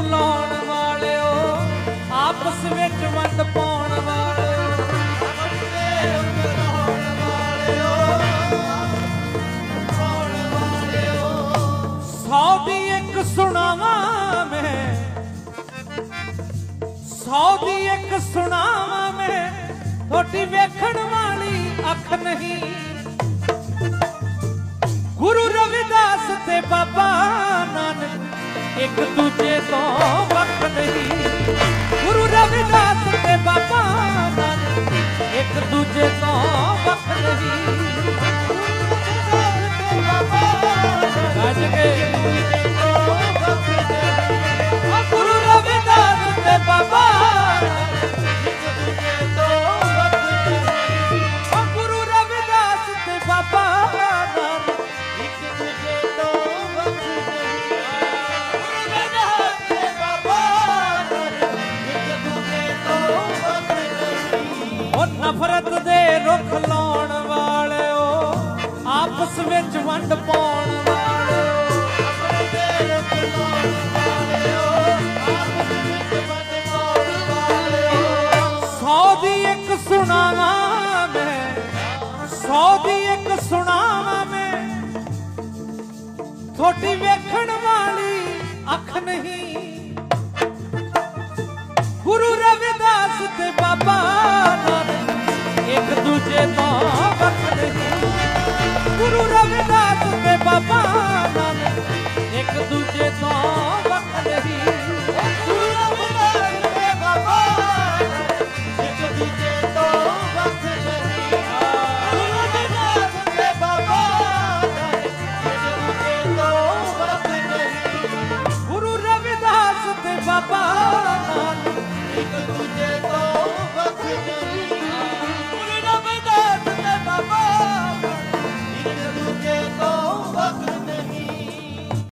ਲਾਉਣ ਵਾਲਿਓ, ਆਪਸ ਵਿੱਚ ਵੰਡ ਪਾਉਣ ਵਾਲਿਓ। ਸੌ ਦੀ ਇੱਕ ਸੁਣਾਵਾਂ ਮੈਂ, ਸੌ ਦੀ ਇੱਕ ਸੁਣਾਵਾਂ ਮੈਂ, ਤੁਹਾਡੀ ਵੇਖਣ ਵਾਲੀ ਅੱਖ ਨਹੀਂ। ਇੱਕ ਦੂਜੇ ਤੋਂ ਉਹ ਨਫ਼ਰਤ ਦੇ ਰੁੱਖ ਲਾਉਣ ਵਾਲਿਓ, ਆਪਸ ਵਿੱਚ ਵੰਡ ਪਾਉਣ ਵਾਲਿਓ। ਨਫ਼ਰਤ ਦੇ ਰੁੱਖ ਲਾਉਣ ਵਾਲਿਓ, ਆਪਸ ਵਿੱਚ ਵੰਡ ਪਾਉਣ ਵਾਲਿਓ। ਸੌ ਦੀ ਇੱਕ ਸੁਣਾਵਾਂ ਮੈਂ, ਸੌ ਦੀ ਇੱਕ ਸੁਣਾਵਾਂ ਮੈਂ। ਤੁਹਾਡੀ ਵੇਖਣ ਵਾਲੀ ਅੱਖ ਨਹੀਂ। ਗੁਰੂ ਰਵਿਦਾਸ ਤੇ ਬਾਬਾ ਰਵਿਦਾਸ